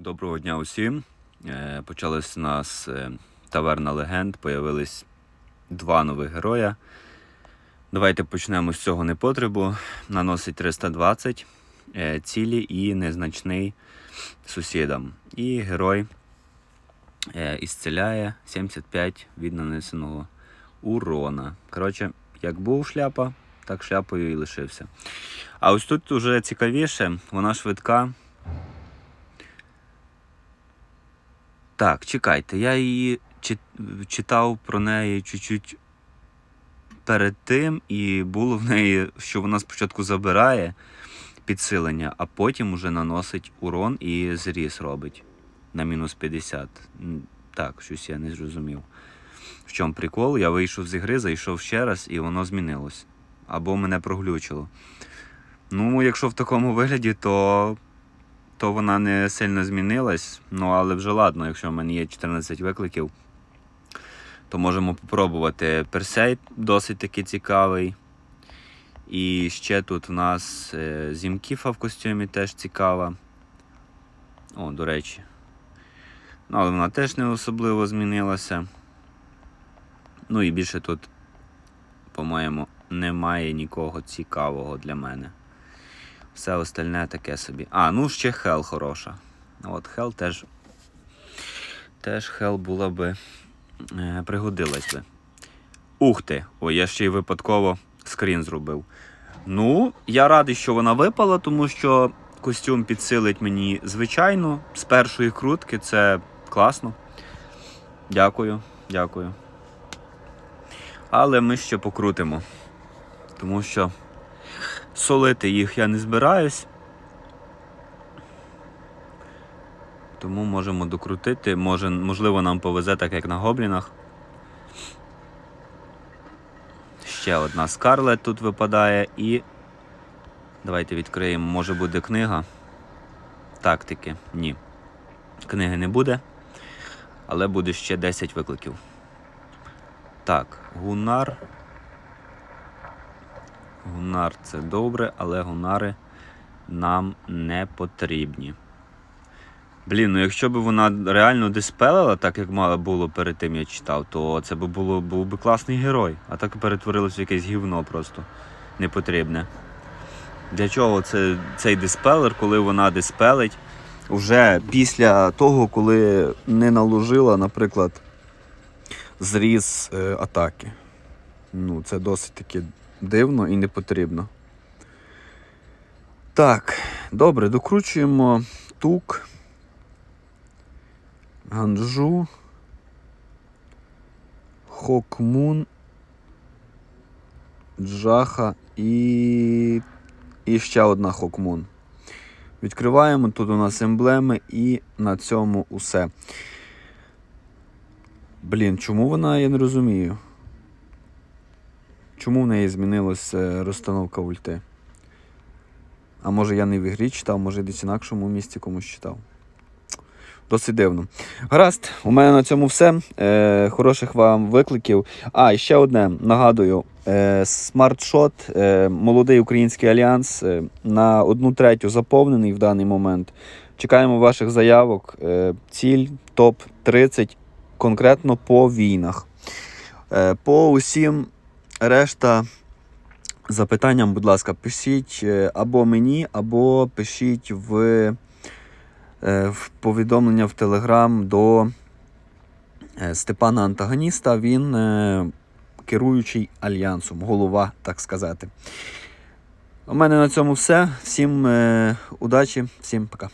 Доброго дня усім. Е, Почалась у нас е, таверна легенд, появились два нових героя. Давайте почнемо з цього непотребу. Наносить 320 е, цілі і незначний сусідам. І герой ісцеляє 75 від нанесеного урона. Коротше, як був шляпа, так шляпою і лишився. А ось тут уже цікавіше, вона швидка. Так, чекайте, я її читав про неї чуть-чуть перед тим, і було в неї, що вона спочатку забирає підсилення, а потім уже наносить урон і зріз робить на мінус 50. Так, щось я не зрозумів. В чому прикол? Я вийшов з ігри, зайшов ще раз, і воно змінилось. Або мене проглючило. Ну, якщо в такому вигляді, то то вона не сильно змінилась. Ну, але вже ладно, якщо в мене є 14 викликів, то можемо попробувати. Персей досить таки цікавий. І ще тут у нас е, зімкіфа в костюмі теж цікава. О, до речі. Ну, але вона теж не особливо змінилася. Ну і більше тут, по-моєму, немає нікого цікавого для мене. Все остальне таке собі. А, ну ще Хел хороша. От Хел теж. Теж Хел була би. Е, пригодилась би. Ух ти! Ой, я ще й випадково скрін зробив. Ну, я радий, що вона випала, тому що костюм підсилить мені звичайно. З першої крутки це класно. Дякую, дякую. Але ми ще покрутимо. Тому що солити їх я не збираюсь. Тому можемо докрутити. Може, можливо, нам повезе так, як на гоблінах. Ще одна Скарлет тут випадає і. Давайте відкриємо. Може буде книга. Тактики. Ні. Книги не буде. Але буде ще 10 викликів. Так, Гунар. Гунар це добре, але гунари нам не потрібні. Блін, ну якщо б вона реально диспелила, так як мало було перед тим я читав, то це б було, був би класний герой. А так перетворилось в якесь гівно просто непотрібне. Для чого це, цей диспелер, коли вона диспелить вже після того, коли не наложила, наприклад, зріз е, атаки. Ну, це досить таки дивно і не потрібно. Так, добре, докручуємо тук, ганджу, хокмун, джаха і, і ще одна хокмун. Відкриваємо, тут у нас емблеми і на цьому усе. Блін, чому вона, я не розумію. Чому в неї змінилася розстановка ульти? А може я не в ігрі читав, може десь інакшому місці комусь читав. Досить дивно. Гаразд, у мене на цьому все. Е, хороших вам викликів. А, і ще одне нагадую: е, смартшот, е, молодий український альянс е, на одну третю заповнений в даний момент. Чекаємо ваших заявок. Е, ціль топ-30 конкретно по війнах. Е, по усім решта запитанням, будь ласка, пишіть е, або мені, або пишіть в, е, в повідомлення в Телеграм до е, Степана Антагоніста. Він керуючий альянсом, голова, так сказати. У мене на цьому все. Всім удачі, всім пока.